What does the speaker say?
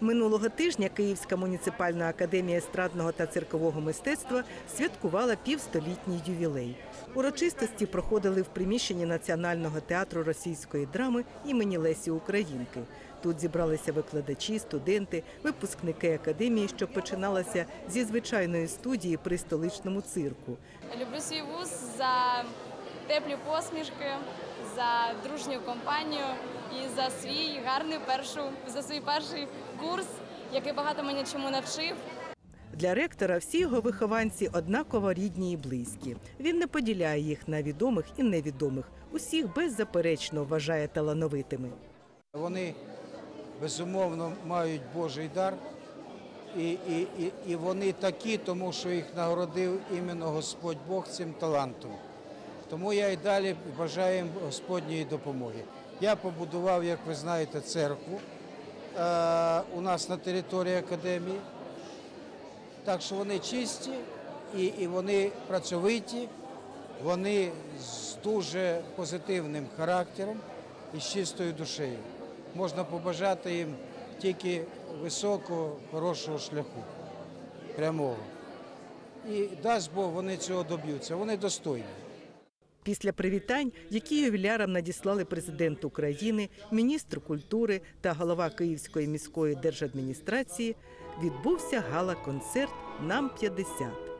Минулого тижня Київська муніципальна академія естрадного та циркового мистецтва святкувала півстолітній ювілей. Урочистості проходили в приміщенні Національного театру російської драми імені Лесі Українки. Тут зібралися викладачі, студенти, випускники академії, що починалася зі звичайної студії при столичному цирку. Люблю свій вуз за теплі посмішки, за дружню компанію і за свій гарний першу за свій перший курс, який багато мене чому навчив. Для ректора всі його вихованці однаково рідні і близькі. Він не поділяє їх на відомих і невідомих. Усіх беззаперечно вважає талановитими. Вони безумовно мають Божий дар, і, і, і, і вони такі, тому що їх нагородив іменно Господь Бог цим талантом. Тому я і далі бажаю їм Господньої допомоги. Я побудував, як ви знаєте, церкву е, у нас на території академії. Так що вони чисті і, і вони працьовиті, вони з дуже позитивним характером і з чистою душею. Можна побажати їм тільки високого, хорошого шляху, прямого. І дасть Бог, вони цього доб'ються. Вони достойні. Після привітань, які ювілярам надіслали президент України, міністр культури та голова Київської міської держадміністрації, відбувся гала-концерт Нам 50